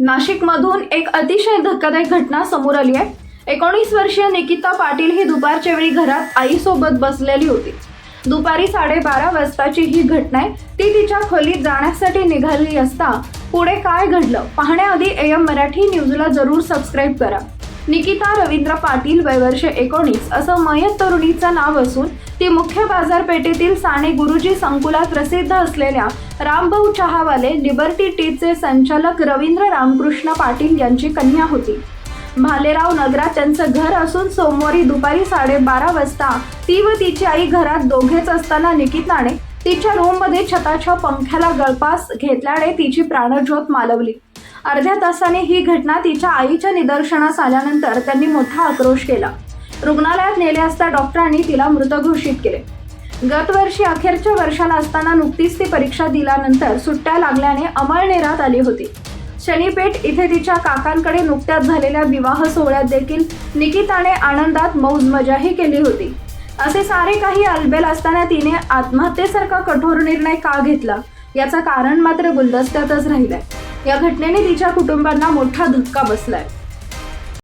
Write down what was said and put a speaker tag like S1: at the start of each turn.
S1: नाशिकमधून एक अतिशय धक्कादायक घटना समोर आली आहे. एकोणीस वर्षीय निकिता पाटील ही दुपारच्या वेळी घरात आईसोबत बसलेली होती. दुपारी साडेबारा वाजताची ही घटना आहे. ती तिच्या खोलीत जाण्यासाठी निघाली असता पुढे काय घडलं? पाहण्याआधी एम मराठी न्यूजला जरूर सबस्क्राईब करा. निकिता रवींद्र पाटील वयवर्ष एकोणीस असं मयत तरुणीचं नाव असून ती मुख्य बाजारपेठेतील साने गुरुजी संकुलात प्रसिद्ध असलेल्या रामभाऊ चहावाले लिबर्टी टीचे संचालक रवींद्र रामकृष्ण पाटील यांची कन्या होती. भालेराव नगरात त्यांचं घर असून सोमवारी दुपारी साडेबारा वाजता ती व तिची आई घरात दोघेच असताना निकिताने तिच्या रूममध्ये छताच्या पंख्याला गळपास घेतल्याने तिची प्राणज्योत मालवली. अर्ध्या तासाने ही घटना तिच्या आईच्या निदर्शनास आल्यानंतर त्यांनी मोठा आक्रोश केला. रुग्णालयात नेले असता डॉक्टरांनी तिला मृत घोषित केले. गतवर्षी अखेरच्या वर्षाला असताना नुकतीच ती परीक्षा दिल्यानंतर सुट्ट्या लागल्याने अमळनेरात आली होती. शनीपेठ इथे तिच्या काकांकडे नुकत्याच झालेल्या विवाह सोहळ्यात देखील निकिताने आनंदात मौज मजाही केली होती. असे सारे काही अलबेल असताना तिने आत्महत्येसारखा कठोर निर्णय का घेतला? याचं कारण मात्र गुलदस्त्यातच राहिलंय. या घटनेने तिच्या कुटुंबांना मोठा धक्का बसलाय.